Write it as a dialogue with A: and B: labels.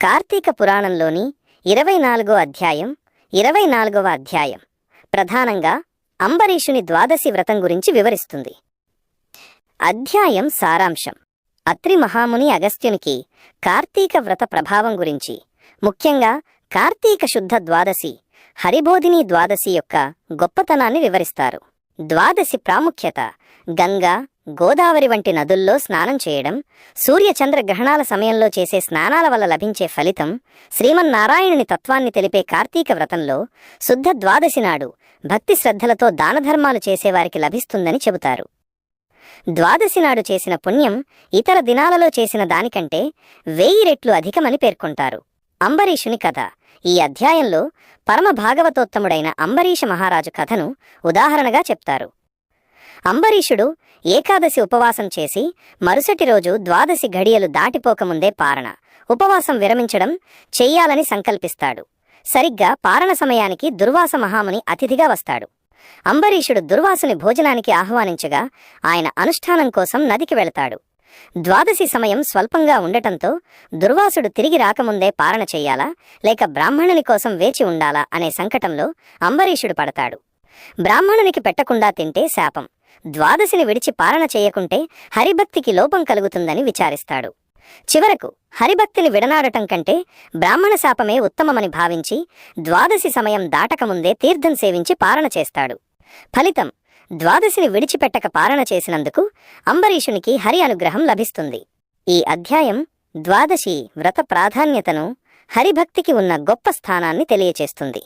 A: కార్తీక పురాణంలోని ఇరవై నాలుగో అధ్యాయం ఇరవై నాలుగవ అధ్యాయం ప్రధానంగా అంబరీషుని ద్వాదశి వ్రతం గురించి వివరిస్తుంది. అధ్యాయం సారాంశం. అత్రి మహాముని అగస్త్యునికి కార్తీక వ్రత ప్రభావం గురించి ముఖ్యంగా కార్తీక శుద్ధ ద్వాదశి హరిబోధిని ద్వాదశి యొక్క గొప్పతనాన్ని వివరిస్తారు. ద్వాదశి ప్రాముఖ్యత గంగా గోదావరి వంటి నదుల్లో స్నానం చేయడం సూర్యచంద్ర గ్రహణాల సమయంలో చేసే స్నానాల వల్ల లభించే ఫలితం శ్రీమన్నారాయణుని తత్వాన్ని తెలిపే కార్తీక వ్రతంలో శుద్ధ ద్వాదశి నాడు భక్తి శ్రద్ధలతో దానధర్మాలు చేసేవారికి లభిస్తుందని చెబుతారు. ద్వాదశి నాడు చేసిన పుణ్యం ఇతర దినాలలో చేసిన దానికంటే వెయ్యి రెట్లు అధికమని పేర్కొంటారు. అంబరీషుని కథ. ఈ అధ్యాయంలో పరమ భాగవతోత్తముడైన అంబరీష మహారాజు కథను ఉదాహరణగా చెప్తారు. అంబరీషుడు ఏకాదశి ఉపవాసం చేసి మరుసటి రోజు ద్వాదశి ఘడియలు దాటిపోకముందే పారణ ఉపవాసం విరమించడం చెయ్యాలని సంకల్పిస్తాడు. సరిగ్గా పారణ సమయానికి దుర్వాస మహాముని అతిథిగా వస్తాడు. అంబరీషుడు దుర్వాసుని భోజనానికి ఆహ్వానించగా ఆయన అనుష్ఠానం కోసం నదికి వెళతాడు. ద్వాదశి సమయం స్వల్పంగా ఉండటంతో దుర్వాసుడు తిరిగి రాకముందే పారణ చెయ్యాలా లేక బ్రాహ్మణుని కోసం వేచి ఉండాలా? అనే సంకటంలో అంబరీషుడు పడతాడు. బ్రాహ్మణునికి పెట్టకుండా తింటే శాపం. ద్వాదశిని విడిచి పారణ చేయకుంటే హరిభక్తికి లోపం కలుగుతుందని విచారిస్తాడు. చివరకు హరిభక్తిని విడనాడటం కంటే బ్రాహ్మణ శాపమే ఉత్తమమని భావించి ద్వాదశి సమయం దాటకముందే తీర్థం సేవించి పారణ చేస్తాడు. ఫలితం ద్వాదశిని విడిచిపెట్టక పాలన చేసినందుకు అంబరీషునికి హరి అనుగ్రహం లభిస్తుంది. ఈ అధ్యాయం ద్వాదశి వ్రత ప్రాధాన్యతను హరిభక్తికి ఉన్న గొప్ప స్థానాన్ని తెలియచేస్తుంది.